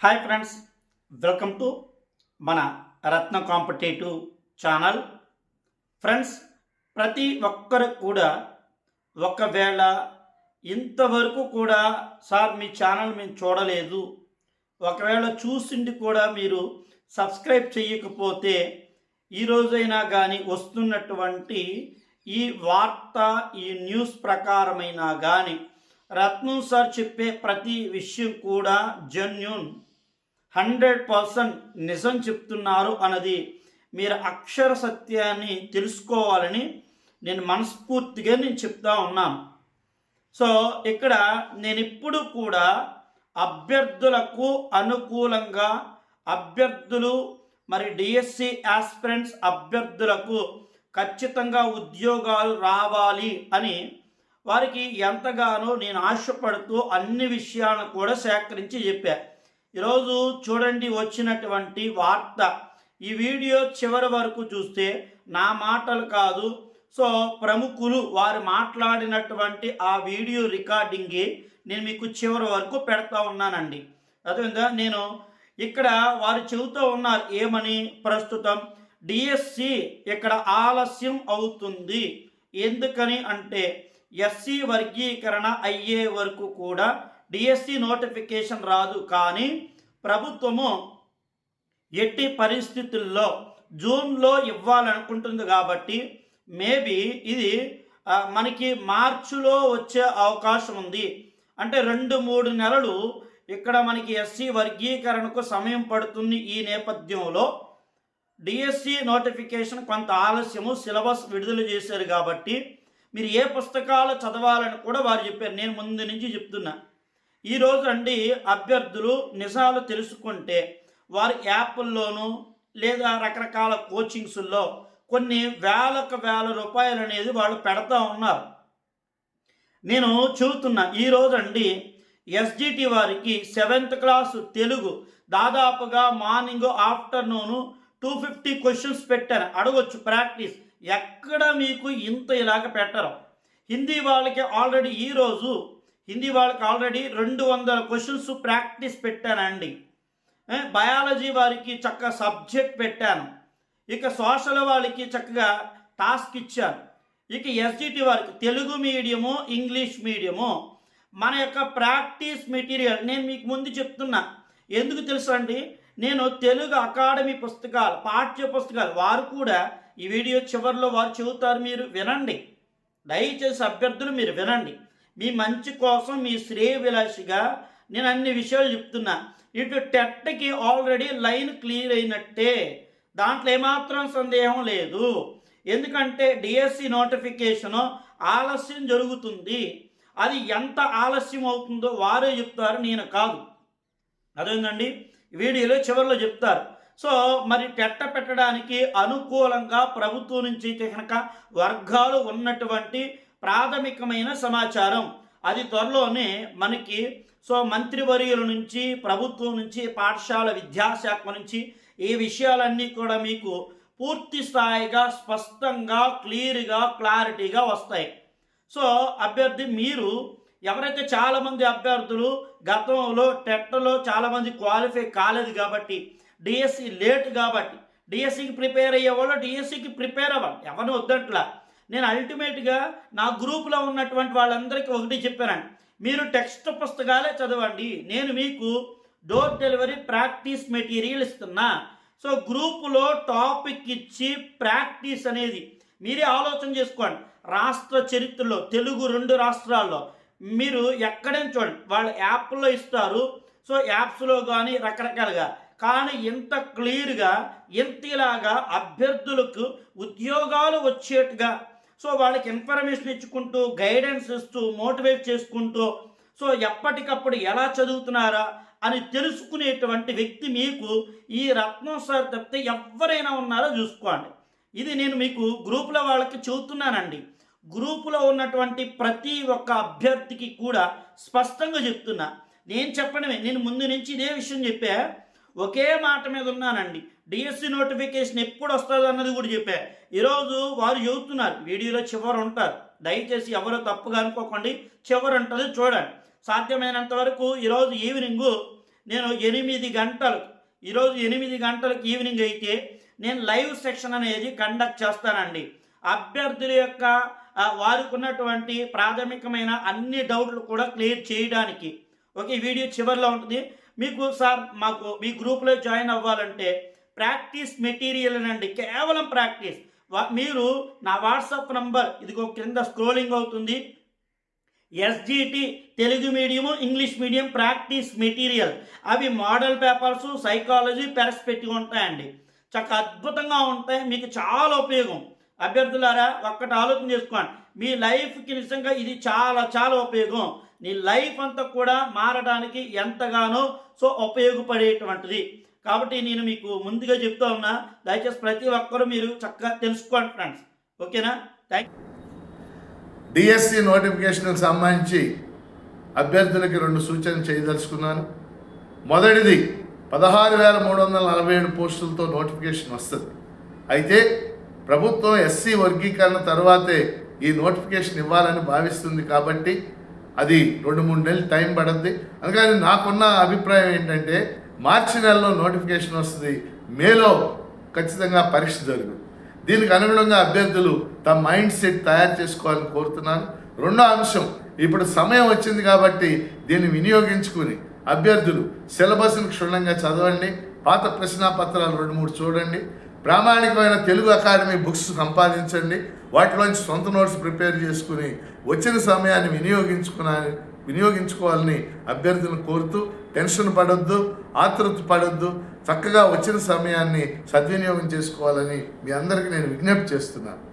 Hi friends welcome to మన రత్న competitive channel. Friends ప్రతి ఒక్కరు కూడా ఒకవేళ ఇంతవరకు కూడా సార్ మీ ఛానల్ మేము చూడలేదు ఒకవేళ చూసిండి కూడా మీరు సబ్స్క్రైబ్ చేయకపోతే ఈ రోజైనా కానీ వస్తున్నటువంటి ఈ వార్త ఈ న్యూస్ ప్రకారమైనా కానీ రత్నం సార్ చెప్పే ప్రతి విషయం కూడా జెన్యున్ హండ్రెడ్ పర్సెంట్ నిజం చెప్తున్నారు అన్నది మీరు అక్షర సత్యాన్ని తెలుసుకోవాలని నేను మనస్ఫూర్తిగా నేను చెప్తా ఉన్నాను. సో ఇక్కడ నేను ఇప్పుడు కూడా అభ్యర్థులకు అనుకూలంగా అభ్యర్థులు మరి డిఎస్సి ఆస్పిరెంట్స్ అభ్యర్థులకు ఖచ్చితంగా ఉద్యోగాలు రావాలి అని వారికి ఎంతగానో నేను ఆశపడుతూ అన్ని విషయాలను కూడా సేకరించి చెప్పాను ఈరోజు చూడండి వచ్చినటువంటి వార్త. ఈ వీడియో చివరి వరకు చూస్తే నా మాటలు కాదు సో ప్రముఖులు వారు మాట్లాడినటువంటి ఆ వీడియో రికార్డింగే నేను మీకు చివరి వరకు పెడతా ఉన్నానండి. అదేవిధంగా నేను ఇక్కడ వారు చెబుతూ ఉన్నారు ఏమని? ప్రస్తుతం డిఎస్సి ఇక్కడ ఆలస్యం అవుతుంది. ఎందుకని అంటే ఎస్సీ వర్గీకరణ అయ్యే వరకు కూడా డిఎస్సి నోటిఫికేషన్ రాదు. కానీ ప్రభుత్వము ఎట్టి పరిస్థితుల్లో జూన్లో ఇవ్వాలనుకుంటుంది కాబట్టి మేబీ ఇది మనకి మార్చిలో వచ్చే అవకాశం ఉంది. అంటే రెండు మూడు నెలలు ఇక్కడ మనకి ఎస్సీ వర్గీకరణకు సమయం పడుతుంది ఈ నేపథ్యంలో. డిఎస్సి నోటిఫికేషన్ కొంత ఆలస్యము సిలబస్ విడుదల చేశారు కాబట్టి మీరు ఏ పుస్తకాలు చదవాలని కూడా వారు చెప్పారు. నేను ముందు నుంచి చెప్తున్నా. ఈరోజు అండి అభ్యర్థులు నిజాలు తెలుసుకుంటే వారి యాప్ల్లోనూ లేదా రకరకాల కోచింగ్స్లో కొన్ని వేలకు వేల రూపాయలు అనేది వాళ్ళు పెడతా ఉన్నారు. నేను చెబుతున్నా ఈరోజు అండి ఎస్జిటి వారికి సెవెంత్ క్లాస్ తెలుగు దాదాపుగా morning afternoon two fifty questions పెట్టారు. అడగొచ్చు ప్రాక్టీస్. ఎక్కడ మీకు ఇంత ఇలాగ పెట్టరు? హిందీ వాళ్ళకి ఆల్రెడీ ఈరోజు హిందీ వాళ్ళకి ఆల్రెడీ రెండు వందల క్వశ్చన్స్ ప్రాక్టీస్ పెట్టానండి. బయాలజీ వారికి చక్కగా సబ్జెక్ట్ పెట్టాను. ఇక సోషల్ వాళ్ళకి చక్కగా టాస్క్ ఇచ్చాను. ఇక ఎస్జిటి వారికి తెలుగు మీడియము ఇంగ్లీష్ మీడియము మన యొక్క ప్రాక్టీస్ మెటీరియల్ నేను మీకు ముందు చెప్తున్నా. ఎందుకు తెలుసా అండి? నేను తెలుగు అకాడమీ పుస్తకాలు పాఠ్య పుస్తకాలు వారు కూడా ఈ వీడియో చివరిలో వారు చెబుతారు మీరు వినండి. దయచేసి అభ్యర్థులు మీరు వినండి. మీ మంచి కోసం మీ శ్రేయ విలాసిగా నేను అన్ని విషయాలు చెప్తున్నా. ఇటు టెట్కి ఆల్రెడీ లైన్ క్లియర్ అయినట్టే. దాంట్లో ఏమాత్రం సందేహం లేదు. ఎందుకంటే డిఎస్సి నోటిఫికేషన్ ఆలస్యం జరుగుతుంది. అది ఎంత ఆలస్యం అవుతుందో వారే చెప్తారు నేను కాదు. అదేందండి? వీడియోలో చివరిలో చెప్తారు. సో మరి టెట్ట పెట్టడానికి అనుకూలంగా ప్రభుత్వం నుంచి అయితే కనుక వర్గాలు ఉన్నటువంటి ప్రాథమికమైన సమాచారం. అది త్వరలోనే మనకి సో మంత్రివర్యుల నుంచి ప్రభుత్వం నుంచి పాఠశాల విద్యాశాఖ నుంచి ఈ విషయాలన్నీ కూడా మీకు పూర్తి స్థాయిగా స్పష్టంగా క్లియర్గా క్లారిటీగా వస్తాయి. సో అభ్యర్థి మీరు ఎవరైతే చాలామంది అభ్యర్థులు గతంలో టెట్లో చాలామంది క్వాలిఫై కాలేదు కాబట్టి డిఎస్సి లేట్ కాబట్టి డిఎస్సికి ప్రిపేర్ అయ్యే వాళ్ళు డిఎస్సికి ప్రిపేర్ అవ్వాలి. ఎవరిని వద్దంట్లా. నేను అల్టిమేట్గా నా గ్రూప్లో ఉన్నటువంటి వాళ్ళందరికీ ఒకటి చెప్పానండి మీరు టెక్స్ట్ పుస్తకాలే చదవండి. నేను మీకు డోర్ డెలివరీ ప్రాక్టీస్ మెటీరియల్ ఇస్తున్నా. సో గ్రూపులో టాపిక్ ఇచ్చి ప్రాక్టీస్ అనేది మీరే ఆలోచన చేసుకోండి. రాష్ట్ర చరిత్రలో తెలుగు రెండు రాష్ట్రాల్లో మీరు ఎక్కడైనా చూడండి. వాళ్ళ యాప్లో ఇస్తారు. సో యాప్స్లో కానీ రకరకాలుగా. కానీ ఇంత క్లియర్గా ఇంత ఇలాగా అభ్యర్థులకు ఉద్యోగాలు వచ్చేట్టుగా సో వాళ్ళకి ఇన్ఫర్మేషన్ ఇచ్చుకుంటూ గైడెన్స్ ఇస్తూ మోటివేట్ చేసుకుంటూ సో ఎప్పటికప్పుడు ఎలా చదువుతున్నారా అని తెలుసుకునేటువంటి వ్యక్తి మీకు ఈ రత్నం సార్ తప్పితే ఎవరైనా ఉన్నారో చూసుకోండి. ఇది నేను మీకు గ్రూపులో వాళ్ళకి చెబుతున్నానండి. గ్రూపులో ఉన్నటువంటి ప్రతి ఒక్క అభ్యర్థికి కూడా స్పష్టంగా చెప్తున్నా. నేను చెప్పడమే నేను ముందు నుంచి ఇదే విషయం చెప్పా. ఒకే మాట మీద ఉన్నానండి. డిఎస్సి నోటిఫికేషన్ ఎప్పుడు వస్తుంది అన్నది కూడా చెప్పా. ఈరోజు వారు చెబుతున్నారు వీడియోలో చివరు ఉంటారు. దయచేసి ఎవరో తప్పుగా అనుకోకండి చివరి ఉంటుంది చూడండి. సాధ్యమైనంత వరకు ఈరోజు ఈవినింగ్ నేను ఎనిమిది గంటలు ఈరోజు ఎనిమిది గంటలకు ఈవినింగ్ అయితే నేను లైవ్ సెక్షన్ అనేది కండక్ట్ చేస్తానండి. అభ్యర్థుల యొక్క వారికి ఉన్నటువంటి ప్రాథమికమైన అన్ని డౌట్లు కూడా క్లియర్ చేయడానికి. ఓకే వీడియో చివరిలో ఉంటుంది. మీకు సార్ మాకు మీ గ్రూప్లో జాయిన్ అవ్వాలంటే ప్రాక్టీస్ మెటీరియల్ అండి కేవలం ప్రాక్టీస్. మీరు నా వాట్సాప్ నంబర్ ఇదిగో క్రింద స్క్రోలింగ్ అవుతుంది. SGT Telugu medium English medium practice material. అవి మోడల్ పేపర్స్ సైకాలజీ పెరస్పెక్టివ్ ఉంటాయండి. చక్కగా అద్భుతంగా ఉంటాయి మీకు చాలా ఉపయోగం. అభ్యర్థులారా ఒక్కటి ఆలోచన చేసుకోండి. మీ లైఫ్కి నిజంగా ఇది చాలా చాలా ఉపయోగం. నీ లైఫ్ అంతా కూడా మారడానికి ఎంతగానో సో ఉపయోగపడేటువంటిది. కాబట్టి నేను మీకు ముందుగా చెప్తా ఉన్నా దయచేసి ప్రతి ఒక్కరూ మీరు చక్కగా తెలుసుకోండి ఫ్రెండ్స్. ఓకేనా? థ్యాంక్ డిఎస్సి నోటిఫికేషన్కి సంబంధించి అభ్యర్థులకి రెండు సూచనలు చేయదలుచుకున్నాను. మొదటిది పదహారు వేల మూడు వందల నలభై ఏడు పోస్టులతో నోటిఫికేషన్ వస్తుంది. అయితే ప్రభుత్వం ఎస్సీ వర్గీకరణ తర్వాతే ఈ నోటిఫికేషన్ ఇవ్వాలని భావిస్తుంది కాబట్టి అది రెండు మూడు నెలలు టైం పడుద్ది. అందుకని నాకున్న అభిప్రాయం ఏంటంటే మార్చి నెలలో నోటిఫికేషన్ వస్తుంది. మేలో ఖచ్చితంగా పరీక్ష జరుగుతుంది దీనికి అనుగుణంగా అభ్యర్థులు తమ మైండ్ సెట్ తయారు చేసుకోవాలని కోరుతున్నాను. రెండో అంశం ఇప్పుడు సమయం వచ్చింది కాబట్టి దీన్ని వినియోగించుకుని అభ్యర్థులు సిలబస్ని క్షుణ్ణంగా చదవండి. పాత ప్రశ్నాపత్రాలు రెండు మూడు చూడండి. ప్రామాణికమైన తెలుగు అకాడమీ బుక్స్ సంపాదించండి. వాటిలోంచి సొంత నోట్స్ ప్రిపేర్ చేసుకుని వచ్చిన సమయాన్ని వినియోగించుకుని వినియోగించుకోవాలని అభ్యర్థులను కోరుతూ టెన్షన్ పడొద్దు ఆతృత పడొద్దు చక్కగా వచ్చిన సమయాన్ని సద్వినియోగం చేసుకోవాలని మీ అందరికీ నేను విజ్ఞప్తి చేస్తున్నాను.